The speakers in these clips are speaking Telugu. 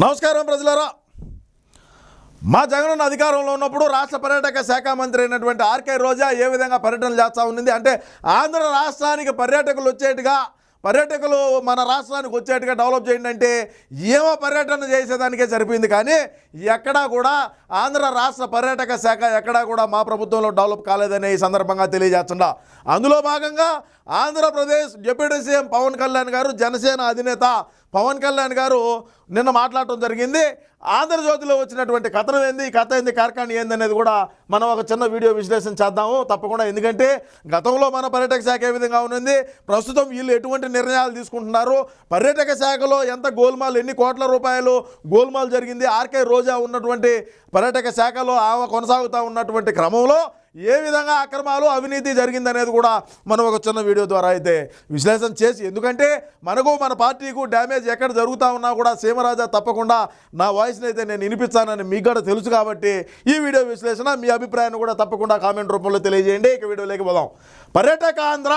నమస్కారం ప్రజలారా. మా జగనన్న అధికారంలో ఉన్నప్పుడు రాష్ట్ర పర్యాటక శాఖ మంత్రి అయినటువంటి ఆర్కే రోజా ఏ విధంగా పర్యటన చేస్తూ ఉండింది? అంటే ఆంధ్ర రాష్ట్రానికి పర్యాటకులు వచ్చేట్టుగా పర్యాటకులు మన రాష్ట్రానికి వచ్చేట్టుగా డెవలప్ చేయండి అంటే ఏమో పర్యటన చేసేదానికే సరిపోయింది. కానీ ఎక్కడా కూడా ఆంధ్ర రాష్ట్ర పర్యాటక శాఖ ఎక్కడా కూడా మా ప్రభుత్వంలో డెవలప్ కాలేదని ఈ సందర్భంగా తెలియజేస్తుండ. అందులో భాగంగా ఆంధ్రప్రదేశ్ డిప్యూటీ సీఎం పవన్ కళ్యాణ్ గారు జనసేన అధినేత పవన్ కళ్యాణ్ గారు నిన్న మాట్లాడటం జరిగింది. ఆంధ్రజ్యోతిలో వచ్చినటువంటి కథనం ఏంది? ఈ కథ ఏంది? కార్ఖాన ఏంది అనేది కూడా మనం ఒక చిన్న వీడియో విశ్లేషణ చేద్దాము. తప్పకుండా ఎందుకంటే గతంలో మన పర్యాటక శాఖ ఏ విధంగా ఉన్నది? ప్రస్తుతం వీళ్ళు ఎటువంటి నిర్ణయాలు తీసుకుంటున్నారు? పర్యాటక శాఖలో ఎంత గోల్మాల్ ఎన్ని కోట్ల రూపాయలు గోల్మాల్ జరిగింది? ఆర్కే రోజా ఉన్నటువంటి పర్యాటక శాఖలో ఆమె కొనసాగుతూ ఉన్నటువంటి క్రమంలో ఏ విధంగా అక్రమాలు అవినీతి జరిగిందనేది కూడా మనం ఒక చిన్న వీడియో ద్వారా అయితే విశ్లేషణ చేసి ఎందుకంటే మనకు మన పార్టీకు డ్యామేజ్ ఎక్కడ జరుగుతూ ఉన్నా కూడా సీమరాజా తప్పకుండా నా వాయిస్ని అయితే నేను వినిపించానని మీకు కూడా తెలుసు కాబట్టి ఈ వీడియో విశ్లేషణ మీ అభిప్రాయాన్ని కూడా తప్పకుండా కామెంట్ రూపంలో తెలియజేయండి. ఇక వీడియోలోకి పోదాం. పర్యాటక ఆంధ్ర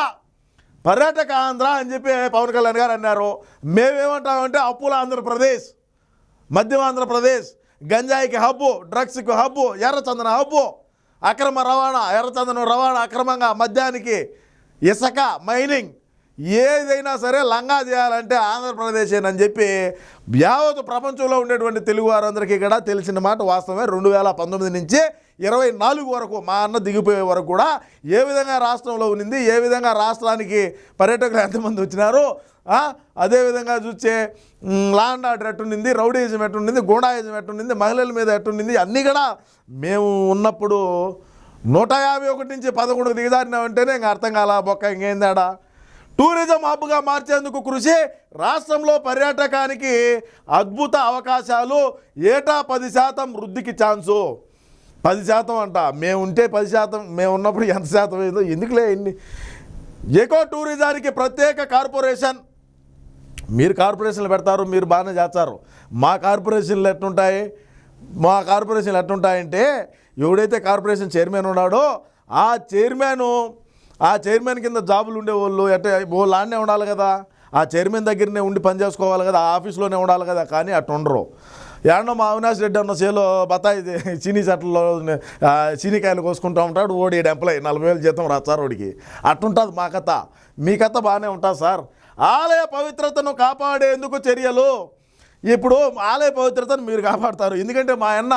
పర్యాటక ఆంధ్ర అని చెప్పి పవన్ కళ్యాణ్ గారు అన్నారు. మేమేమంటామంటే అప్పుల ఆంధ్రప్రదేశ్ మధ్య ఆంధ్రప్రదేశ్ గంజాయికి హబ్బు డ్రగ్స్కి హబ్బు ఎర్రచందన హబ్బు అక్రమ రవాణా ఎర్రచందనం రవాణా అక్రమంగా మద్యానికి ఇసుక మైనింగ్ ఏదైనా సరే లంగా చేయాలంటే ఆంధ్రప్రదేశేనని చెప్పి యావత్ ప్రపంచంలో ఉండేటువంటి తెలుగు వారందరికీ కూడా తెలిసిన మాట వాస్తవమే. రెండు వేల పంతొమ్మిది నుంచి ఇరవై నాలుగు వరకు మా అన్న దిగిపోయే వరకు కూడా ఏ విధంగా రాష్ట్రంలో ఉన్నింది ఏ విధంగా రాష్ట్రానికి పర్యాటకులు ఎంతమంది వచ్చినారు అదేవిధంగా చూస్తే లాండ్ ఆర్డర్ ఎట్టుండింది రౌడీజం ఎట్టుండింది గూండాయిజం ఎట్టుండింది మహిళల మీద ఎట్టుండింది అన్నీ కూడా మేము ఉన్నప్పుడు నూట యాభై ఒకటి నుంచి పదకొండుకు దిగదారినామంటేనే ఇంకా అర్థం కాల బొక్క ఇంకేందాడా? టూరిజం హబ్గా మార్చేందుకు కృషి రాష్ట్రంలో పర్యాటకానికి అద్భుత అవకాశాలు. ఏటా పది శాతం వృద్ధికి ఛాన్సు. పది శాతం అంట. మేము ఉంటే పది శాతం మేము ఉన్నప్పుడు ఎంత శాతం ఏదో ఎందుకులే ఇన్ని. ఎకో టూరిజానికి ప్రత్యేక కార్పొరేషన్. మీరు కార్పొరేషన్లు పెడతారు మీరు బాగానే చేస్తారు. మా కార్పొరేషన్లు ఎట్టుంటాయి మా కార్పొరేషన్లు ఎట్టుంటాయంటే ఎవడైతే కార్పొరేషన్ చైర్మన్ ఉన్నాడో ఆ చైర్మన్ ఆ చైర్మన్ కింద జాబులు ఉండేవాళ్ళు ఎట్ట వాళ్ళు ఆడనే ఉండాలి కదా. ఆ చైర్మన్ దగ్గరనే ఉండి పని చేసుకోవాలి కదా ఆ ఆఫీస్లోనే ఉండాలి కదా కానీ అట్టు ఉండరు. ఏడనో మా అవినాష్ రెడ్డి అన్న చేలో బతాయి చీనీ చెట్లలో చీనీకాయలు కోసుకుంటూ ఉంటాడు ఓడి ఎంప్లాయ్ నలభై వేలు జీతం రాదు సార్ ఓడికి అట్టుంటుంది మా కథ. మీ కథ బాగానే ఉంటుంది సార్. ఆలయ పవిత్రతను కాపాడేందుకు చర్యలు? ఇప్పుడు ఆలయ పవిత్రతను మీరు కాపాడతారు. ఎందుకంటే మా అన్న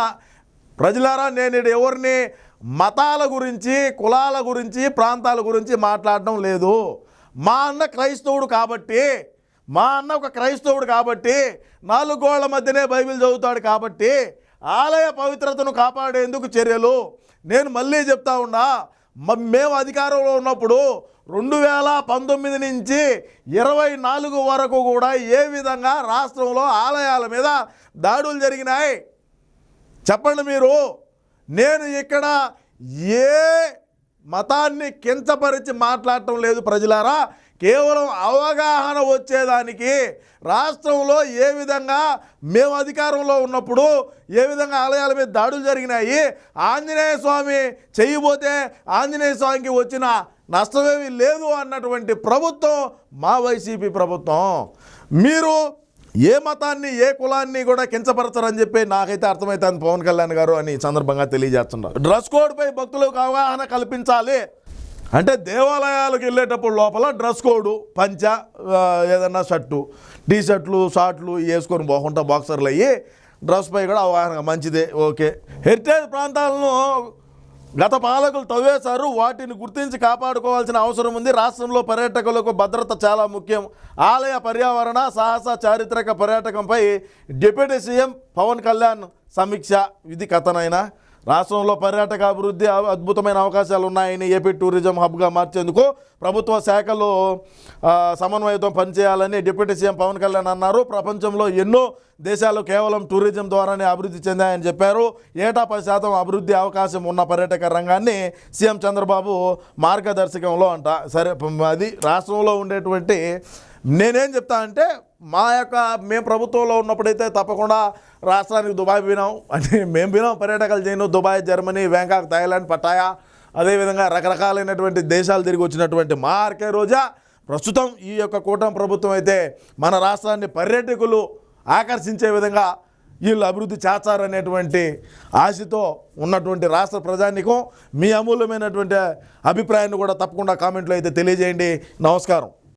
ప్రజలారా నేను ఎవరిని మతాల గురించి కులాల గురించి ప్రాంతాల గురించి మాట్లాడడం లేదు. మా అన్న క్రైస్తవుడు కాబట్టి మా అన్న ఒక క్రైస్తవుడు కాబట్టి నాలుగు గోళ్ళ మధ్యనే బైబిల్ చదువుతాడు కాబట్టి ఆలయ పవిత్రతను కాపాడేందుకు చర్యలు. నేను మళ్ళీ చెప్తా ఉన్నా మ- మేము అధికారంలో ఉన్నప్పుడు రెండు వేల పంతొమ్మిది నుంచి ఇరవై నాలుగు వరకు కూడా ఏ విధంగా రాష్ట్రంలో ఆలయాల మీద దాడులు జరిగినాయి? చెప్పండి మీరు. నేను ఇక్కడ ఏ మతాన్ని కించపరిచి మాట్లాడటం లేదు ప్రజలారా. కేవలం అవగాహన వచ్చేదానికి రాష్ట్రంలో ఏ విధంగా మేము అధికారంలో ఉన్నప్పుడు ఏ విధంగా ఆలయాల మీద దాడులు జరిగినాయి ఆంజనేయ స్వామి చేయబోతే ఆంజనేయ స్వామికి వచ్చిన నష్టమేమీ లేదు అన్నటువంటి ప్రభుత్వం మా వైసీపీ ప్రభుత్వం. మీరు ఏ మతాన్ని ఏ కులాన్ని కూడా కించపరచరని చెప్పి నాకైతే అర్థమవుతుంది పవన్ కళ్యాణ్ గారు అని సందర్భంగా తెలియజేస్తున్నారు. డ్రెస్ కోడ్పై భక్తులకు అవగాహన కల్పించాలి. అంటే దేవాలయాలకు వెళ్ళేటప్పుడు లోపల డ్రెస్ కోడ్ పంచ ఏదన్నా షర్టు టీ షర్ట్లు షార్ట్లు వేసుకొని పోకుండా బాక్సర్లు అయ్యి డ్రెస్ పై కూడా అవగాహన మంచిదే ఓకే. హెరిటేజ్ ప్రాంతాలను గత పాలకులు తవ్వేశారు. వాటిని గుర్తించి కాపాడుకోవాల్సిన అవసరం ఉంది. రాష్ట్రంలో పర్యాటకులకు భద్రత చాలా ముఖ్యం. ఆలయ పర్యావరణ సాహస చారిత్రక పర్యాటకంపై డిప్యూటీ సీఎం పవన్ కళ్యాణ్ సమీక్ష. ఇది కథనైనా రాష్ట్రంలో పర్యాటక అభివృద్ధి అద్భుతమైన అవకాశాలు ఉన్నాయని ఏపీ టూరిజం హబ్గా మార్చేందుకు ప్రభుత్వ శాఖలు సమన్వయంతో పనిచేయాలని డిప్యూటీ సీఎం పవన్ కళ్యాణ్ అన్నారు. ప్రపంచంలో ఎన్నో దేశాలు కేవలం టూరిజం ద్వారానే అభివృద్ధి చెందాయని చెప్పారు. ఏటా పది శాతం అభివృద్ధి అవకాశం ఉన్న పర్యాటక రంగాన్ని సీఎం చంద్రబాబు మార్గదర్శకంలో అంట. సరే అది రాష్ట్రంలో ఉండేటువంటి నేనేం చెప్తా అంటే మా యొక్క మేము ప్రభుత్వంలో ఉన్నప్పుడైతే తప్పకుండా రాష్ట్రానికి దుబాయ్ పోయినాం. అంటే మేము పోయినాం పర్యాటకాలు చేయను. Dubai Germany Bangkok Thailand Pattaya. అదేవిధంగా రకరకాలైనటువంటి దేశాలు తిరిగి వచ్చినటువంటి మా ఆర్కే రోజా. ప్రస్తుతం ఈ యొక్క కూటమి ప్రభుత్వం అయితే మన రాష్ట్రాన్ని పర్యాటకులు ఆకర్షించే విధంగా వీళ్ళు అభివృద్ధి చేస్తారనేటువంటి ఆశతో ఉన్నటువంటి రాష్ట్ర ప్రజానికం మీ అమూల్యమైనటువంటి అభిప్రాయాన్ని కూడా తప్పకుండా కామెంట్లో అయితే తెలియజేయండి. నమస్కారం.